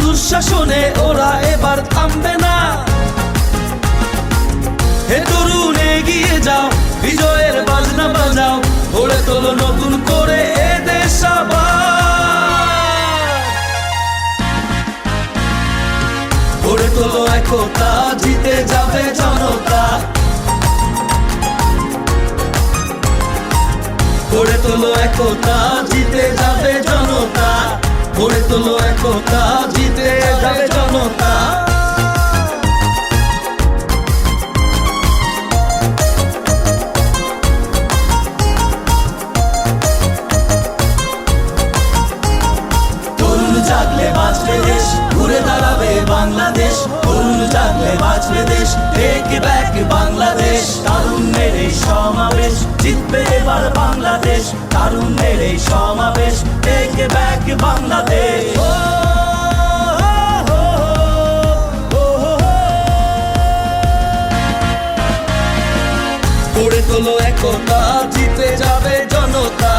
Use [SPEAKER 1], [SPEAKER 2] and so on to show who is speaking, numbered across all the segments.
[SPEAKER 1] দুঃশাসনে ওরা এবার থামবে না। হে তরুণ, এগিয়ে যাও, বিজয়ের বাজনা বাজাও, গড়ে তোলো নতুন করে এ দেশ তোলো একতা, জিতে যাবে জনতা। গড়ে তোলো একতা, জিতে যাবে জনতা গড়ে তোলো একতা, জিতে যাবে জনতা। দেশ, ঘুরে দাঁড়াবে বাংলাদেশ। তরুণ জাগলে বাঁচবে দেশ টেক ব্যাক বাংলাদেশ। তারুণ্যের এই সমাবেশ, জিতবে এবার বাংলাদেশ। তারুণ্যের এই সমাবেশ টেক ব্যাক বাংলাদেশ গড়ে তোলো একতা, জিতে যাবে জনতা।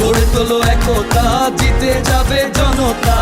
[SPEAKER 1] গড়ে তোলো একতা, জিতে যাবে জনতা।